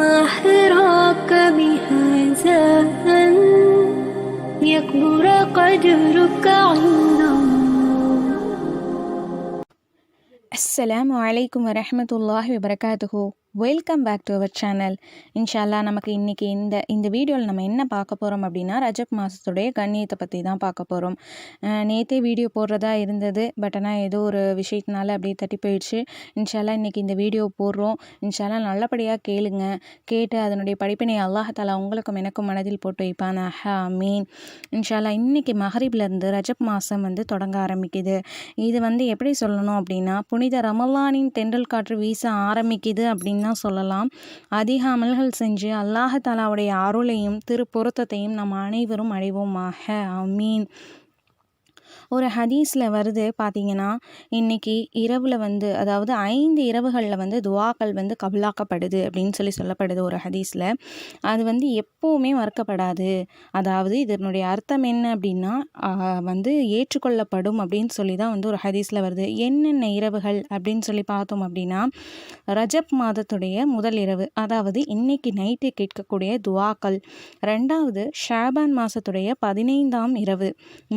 أحراك بهذا أن يكبر قدرك عند الله. السلام عليكم ورحمة الله وبركاته. Welcome back to our channel இன்ஷால்லா நமக்கு இன்றைக்கி இந்த இந்த வீடியோவில் நம்ம என்ன பார்க்க போகிறோம் அப்படின்னா ரஜப் மாதத்துடைய கண்ணியத்தை பற்றி தான் பார்க்க போகிறோம் நேற்றே வீடியோ போடுறதா இருந்தது பட் ஆனால் ஏதோ ஒரு விஷயத்தினால அப்படியே தட்டி போயிடுச்சு. இன்ஷால்லா இன்றைக்கி இந்த வீடியோ போடுறோம். இன்ஷால்லா நல்லபடியாக கேளுங்க. கேட்டு அதனுடைய படிப்பினை அல்லாஹாலா உங்களுக்கும் எனக்கும் மனதில் போட்டு வைப்பான் அஹா மீன் இன்ஷால்லா இன்றைக்கி மஹரீப்லேருந்து ரஜப் மாதம் வந்து தொடங்க ஆரம்பிக்குது. இது வந்து எப்படி சொல்லணும் அப்படின்னா புனித ரமலானின் தென்றல் காற்று வீச ஆரம்பிக்குது அப்படின்னு தான் சொல்லலாம். அதிக அமல்கள் செஞ்சு அல்லாஹாலாவுடைய அருளையும் திருப்பொருத்தத்தையும் நம் அனைவரும் அடைவோமாக. அமீன் ஒரு ஹதீஸில் வருது பார்த்தீங்கன்னா இன்றைக்கி இரவில் வந்து அதாவது ஐந்து இரவுகளில் வந்து துவாக்கள் வந்து கபலாக்கப்படுது அப்படின்னு சொல்லி சொல்லப்படுது ஒரு ஹதீஸில். அது வந்து எப்போவுமே மறுக்கப்படாது. அதாவது இதனுடைய அர்த்தம் என்ன அப்படின்னா வந்து ஏற்றுக்கொள்ளப்படும் அப்படின்னு சொல்லி தான் வந்து ஒரு ஹதீஸில் வருது. என்னென்ன இரவுகள் அப்படின்னு சொல்லி பார்த்தோம் அப்படின்னா ரஜப் மாதத்துடைய முதல் இரவு அதாவது இன்னைக்கு நைட்டு கேட்கக்கூடிய துவாக்கள். ரெண்டாவது ஷாபான் மாதத்துடைய பதினைந்தாம் இரவு.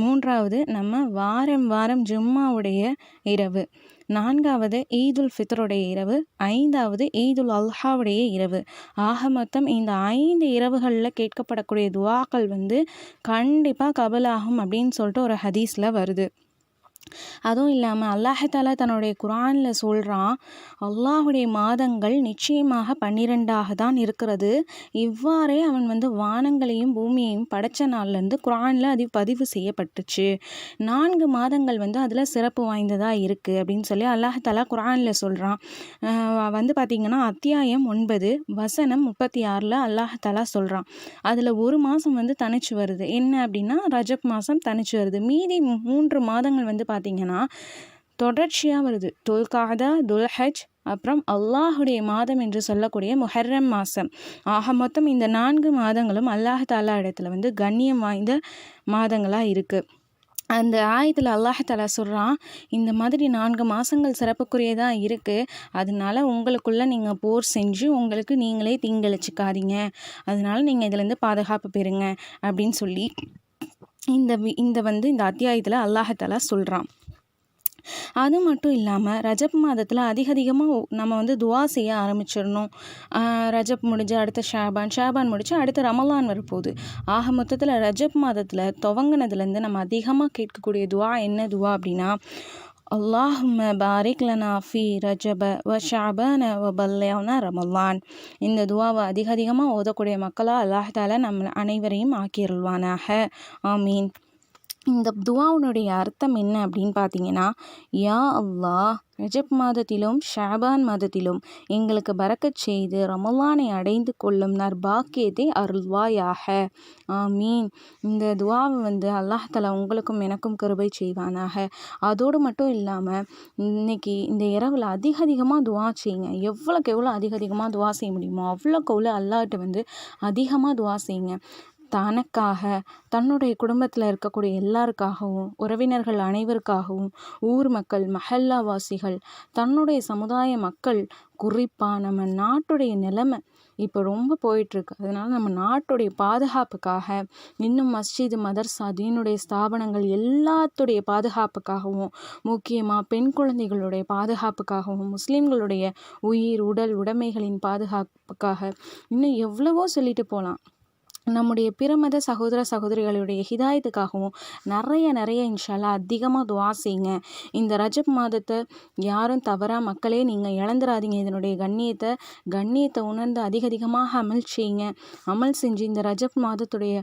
மூன்றாவது நம்ம வாரம் வாரம் ஜும்மாவுடைய இரவு. நான்காவது ஈதுல் ஃபித்ருடைய இரவு. ஐந்தாவது ஈதுல் அல்ஹாவுடைய இரவு. ஆக மொத்தம் இந்த ஐந்து இரவுகளில் கேட்கப்படக்கூடிய துவாக்கள் வந்து கண்டிப்பாக கபலாகும் அப்படின்னு சொல்லிட்டு ஒரு ஹதீஸில் வருது. அதுவும் இல்லாமல் அல்லாஹாலா தன்னுடைய குரானில் சொல்கிறான் அல்லாஹுடைய மாதங்கள் நிச்சயமாக பன்னிரெண்டாக தான் இருக்கிறது. இவ்வாறே அவன் வந்து வானங்களையும் பூமியையும் படைச்ச நாள்லேருந்து குரானில் அது பதிவு செய்யப்பட்டுச்சு. நான்கு மாதங்கள் வந்து அதில் சிறப்பு வாய்ந்ததாக இருக்குது அப்படின்னு சொல்லி அல்லாஹாலா குரானில் சொல்கிறான் வந்து பார்த்திங்கன்னா அத்தியாயம் ஒன்பது வசனம் முப்பத்தி ஆறில் அல்லாஹாலா சொல்கிறான் அதில் ஒரு மாதம் வந்து தனிச்சு வருது. என்ன அப்படின்னா ரஜப் மாதம் தனிச்சு வருது. மீதி மூன்று மாதங்கள் வந்து பார்த்திங்கன்னா பார்த்தீங்கன்னா தொடர்ச்சியாக வருது. துல்காதா துல்ஹஜ் அப்புறம் அல்லாஹுடைய மாதம் என்று சொல்லக்கூடிய முஹர்ரம் மாதம் ஆக மொத்தம் இந்த நான்கு மாதங்களும் அல்லாஹ் தாலா இடத்துல வந்து கண்ணியம் வாய்ந்த மாதங்களாக இருக்குது அந்த ஆயத்தில் அல்லாஹாலா சொல்கிறான் இந்த மாதிரி நான்கு மாதங்கள் சிறப்புக்குரியதாக இருக்குது அதனால உங்களுக்குள்ளே நீங்கள் போர் செஞ்சு உங்களுக்கு நீங்களே தீங்கழிச்சிக்காதீங்க. அதனால நீங்கள் இதுலேருந்து பாதுகாப்பு பெறுங்க அப்படின்னு சொல்லி இந்த இந்த வந்து இந்த அத்தியாயத்தில் அல்லாஹாலா சொல்கிறான் அது மட்டும் இல்லாமல் ரஜப் மாதத்தில் அதிக அதிகமாக நம்ம வந்து துவா செய்ய ஆரம்பிச்சிடணும். ரஜப் முடிஞ்சு அடுத்த ஷாபான் ஷாபான் முடிச்சு அடுத்த ரமலான் வரப்போகுது. ஆக மொத்தத்தில் ரஜப் மாதத்தில் துவங்கினதுலேருந்து நம்ம அதிகமாக கேட்கக்கூடிய துவா என்ன துவா அப்படின்னா அல்லாஹும்ம பாரிக் லனா ஃபி ரஜப வ ஷாபன வ பல்லையான ரமலான் இந்த துவாவை அதிக அதிகமாக ஓதக்கூடிய மக்களாக அல்லாஹால நம்ம அனைவரையும் ஆக்கியருள்வானாக. ஆமீன். இந்த துவாவுனுடைய அர்த்தம் என்ன அப்படின்னு பார்த்தீங்கன்னா யா அல்லா ரஜப் மாதத்திலும் ஷாபான் மாதத்திலும் எங்களுக்கு பறக்கச் செய்து ரமலானை அடைந்து கொள்ளும் நற்பாக்கியத்தை அருள்வாயாக. ஆமீன். இந்த துவாவை வந்து அல்லாஹலா உங்களுக்கும் எனக்கும் கருபை செய்வானாக. அதோடு மட்டும் இல்லாமல் இன்னைக்கு இந்த இரவில் அதிக அதிகமாக துவா செய்யுங்க எவ்வளோக்கு எவ்வளோ அதிக அதிகமாக துவா செய்ய முடியுமோ அவ்வளோக்கு அவ்வளோ அல்லாட்ட வந்து அதிகமாக துவா செய்யுங்க தனக்காக தன்னுடைய குடும்பத்தில் இருக்கக்கூடிய எல்லாருக்காகவும் உறவினர்கள் அனைவருக்காகவும் ஊர் மக்கள் மஹல்லாவாசிகள் தன்னுடைய சமுதாய மக்கள் குறிப்பாக நம்ம நாட்டுடைய நிலைமை இப்போ ரொம்ப போயிட்டுருக்கு. அதனால் நம்ம நாட்டுடைய பாதுகாப்புக்காக இன்னும் மஸ்ஜிது மதர்சா தீனுடைய ஸ்தாபனங்கள் எல்லாத்துடைய பாதுகாப்புக்காகவும் முக்கியமாக பெண் குழந்தைகளுடைய பாதுகாப்புக்காகவும் முஸ்லீம்களுடைய உயிர் உடல் உடைமைகளின் பாதுகாப்புக்காக இன்னும் எவ்வளவோ சொல்லிட்டு போகலாம் நம்முடைய பிறமத சகோதர சகோதரிகளுடைய ஹிதாயத்துக்காகவும் நிறைய நிறைய இன்ஷால்லா அதிகமாக துவா செய்யுங்க. இந்த ரஜப் மாதத்தை யாரும் தவறாக மக்களே நீங்கள் இழந்துடாதீங்க இதனுடைய கண்ணியத்தை கண்ணியத்தை உணர்ந்து அதிக அதிகமாக அமல் செய்யுங்க. அமல் செஞ்சு இந்த ரஜப் மாதத்துடைய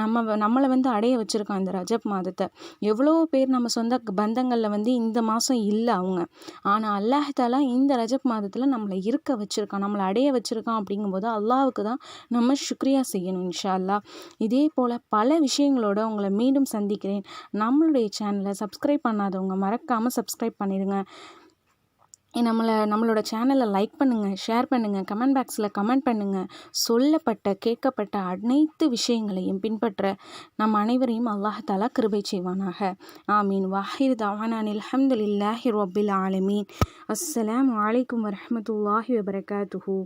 நம்ம நம்மளை வந்து அடைய வச்சுருக்கான் இந்த ரஜப் மாதத்தை. எவ்வளோ பேர் நம்ம சொந்த பந்தங்களில் வந்து இந்த மாதம் இல்லை அவங்க. ஆனால் அல்லாஹாலா இந்த ரஜப் மாதத்தில் நம்மளை இருக்க வச்சுருக்கான் நம்மளை அடைய வச்சுருக்கான் அப்படிங்கும்போது அல்லாவுக்கு தான் நம்ம சுக்ரியா செய்யணும் இன்ஷா இன்ஷா இதே போல் பல விஷயங்களோட உங்களை மீண்டும் சந்திக்கிறேன். நம்மளுடைய சேனலை சப்ஸ்கிரைப் பண்ணாதவங்க மறக்காமல் சப்ஸ்கிரைப் பண்ணிடுங்க. நம்மளை நம்மளோட சேனலை லைக் பண்ணுங்கள் ஷேர் பண்ணுங்கள் கமெண்ட் பாக்ஸில் கமெண்ட் பண்ணுங்கள் சொல்லப்பட்ட கேட்கப்பட்ட அனைத்து விஷயங்களையும் பின்பற்ற நம் அனைவரையும் அல்லாஹாலா கிருபை செய்வானாக. ஆமீன். வாஹிர் தவானான் அலமதுல்லாஹி ரொபில் ஆலமீன். அஸ்லாம் வலைக்கம் வரமத்துல்லாஹி வபரகாத்துஹூ.